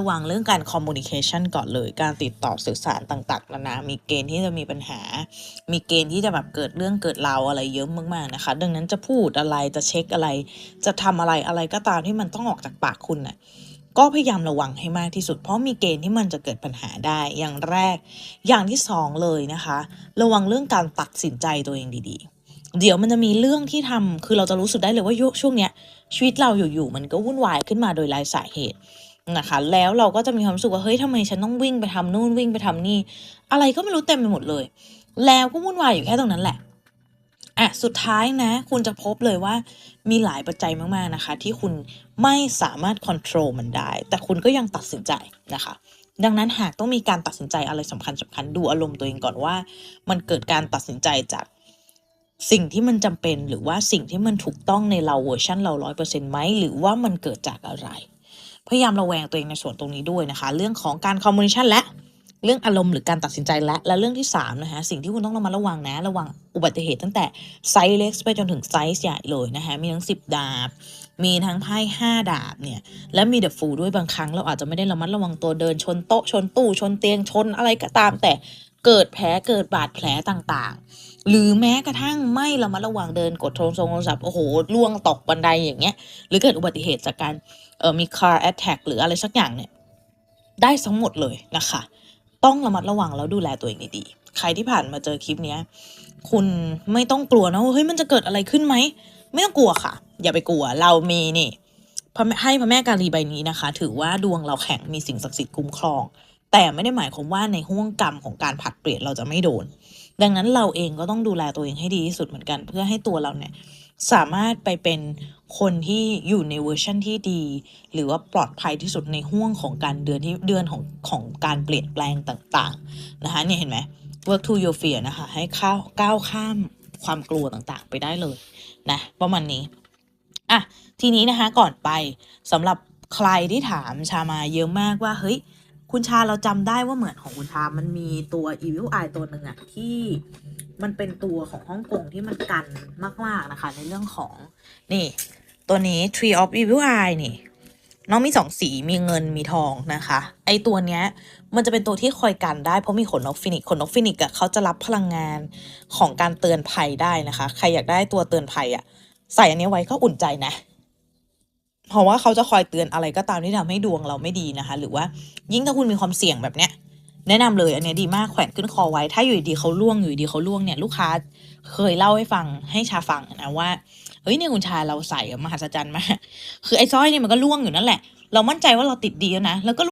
ระวังเรื่องการ communication ก่อนเลย การติดต่อสื่อสารต่างๆนานา มีเกณฑ์ที่จะมีปัญหา มีเกณฑ์ที่จะแบบเกิดเรื่องเกิดราวอะไรเยอะมากๆนะคะ ดังนั้นจะพูดอะไร จะเช็คอะไร จะทำอะไรอะไรก็ตามที่มันต้องออกจากปากคุณน่ะก็พยายามระวังให้มากที่สุด เพราะมีเกณฑ์ที่มันจะเกิดปัญหาได้ อย่างแรก อย่างที่สองเลยนะคะ ระวังเรื่องการตัดสินใจตัวเองดีๆ เดี๋ยวมันจะมีเรื่องที่ทำคือเราจะรู้สึกได้เลยว่ายุช่วงเนี้ยชีวิตเราอยู่ๆมันก็วุ่นวายขึ้นมาโดยไร้สาเหตุ นะคะ แล้วเราก็จะมีความรู้สึกว่าเฮ้ยทำไมฉันต้องวิ่งไปทำนู่นวิ่งไปทำนี่ อะไรก็ไม่รู้เต็มไปหมดเลย แล้วก็วุ่นวายอยู่แค่ตรงนั้นแหละอะสุดท้ายนะ คุณจะพบเลยว่ามีหลายปัจจัยมากๆนะคะ ที่คุณไม่สามารถควบคุมมันได้ แต่คุณก็ยังตัดสินใจนะคะดังนั้นหากต้องมีการตัดสินใจอะไรสำคัญสำคัญดูอารมณ์ตัวเองก่อนว่า มันเกิดการตัดสินใจจากสิ่งที่มันจำเป็นหรือว่าสิ่งที่มันถูกต้องในเราเวอร์ชันเราร้อยเปอร์เซ็นต์ไหมหรือว่ามันเกิดจากอะไร พยายามระแวงตัวเองในส่วนตรงนี้ด้วยนะคะ เรื่องของการคอมมูนิชันและเรื่องอารมณ์หรือการตัดสินใจและและเรื่องที่3นะคะสิ่งที่คุณต้องระมัดระวังนะ ระวังอุบัติเหตุตั้งแต่ไซส์เล็กไปจนถึงไซส์ใหญ่เลยนะคะมีทั้ง 10 ดาบ มีทั้งไพ่5ดาบเนี่ยและมีเดอะฟูด้วยบางครั้งเราอาจจะไม่ได้ระมัดระวังตัวเดินชนโต๊ะชนตู้ชนเตียงชนอะไรก็ตามแต่ เกิดแผลเกิดบาดแผลต่างๆ หรือแม้กระทั่งไม่ระมัดระวังเดินกดโทรศัพท์โอ้โหล่วงตกบันไดอย่างเงี้ย หรือเกิดอุบัติเหตุจากการเออมี car attack หรืออะไรสักอย่างเนี่ยได้ทั้งหมดเลยนะคะ ต้องระมัดระวังแล้วดูแลตัวเองดีๆใครที่ผ่านมาเจอคลิปเนี้ยคุณไม่ต้องกลัวนะว่าเฮ้ยมันจะเกิดอะไรขึ้นไหมไม่ต้องกลัวค่ะ อย่าไปกลัวเรามีนี่พระแม่ให้พระแม่กาลีใบนี้นะคะ ถือว่าดวงเราแข็งมีสิ่งศักดิ์สิทธิ์คุ้มครอง แต่ไม่ได้หมายความว่าในห่วงกรรมของการผัดเปลี่ยนเราจะไม่โดน ดังนั้นเราเองก็ต้องดูแลตัวเองให้ดีที่สุดเหมือนกัน เพื่อให้ตัวเราเนี่ยสามารถไปเป็นคนที่อยู่ในเวอร์ชันที่ดี หรือว่าปลอดภัยที่สุดในห่วงของการเดือนที่เดือนของของการเปลี่ยนแปลงต่างๆนะคะเนี่ยเห็นไหม work to your fear นะคะ ให้ข้าวก้าวข้ามความกลัวต่างๆ ไปได้เลยนะประมาณนี้อะทีนี้นะคะก่อนไปสำหรับใครที่ถามชามาเยอะมากว่าเฮ้ย คุณชาเราจำได้ว่าเหมือนของคุณชา มันมีตัว Evil Eye ตัวหนึ่งอะที่มันเป็นตัวของฮ่องกงที่มันกันมาก ๆ นะคะ ในเรื่องของนี่ ตัวนี้ Tree of Evil Eye นี่ น้องมีสองสีมีเงินมีทองนะคะ ไอตัวเนี้ยมันจะเป็นตัวที่คอยกันได้เพราะมีขนนกฟินิกขนนกฟินิกอะเขาจะรับพลังงานของการเตือนภัยได้นะคะ ใครอยากได้ตัวเตือนภัยอะใส่อันนี้ไว้ก็อุ่นใจนะ เพราะว่าเขาจะคอยเตือนอะไรก็ตามที่ทำให้ดวงเราไม่ดีนะคะ หรือว่ายิ่งถ้าคุณมีความเสี่ยงแบบเนี้ยแนะนำเลยอันเนี้ยดีมากแขวนขึ้นคอไว้ ถ้าอยู่ดีๆเขาล่วงอยู่ดีเขาล่วงเนี่ยลูกค้าเคยเล่าให้ฟังให้ชาฟังนะว่าเฮ้ยเนี่ยคุณชาเราใส่มหัศจรรย์มากคือไอ้สร้อยเนี่ยมันก็ล่วงอยู่นั่นแหละ เรามั่นใจว่าเราติดดีแล้วนะแล้วก็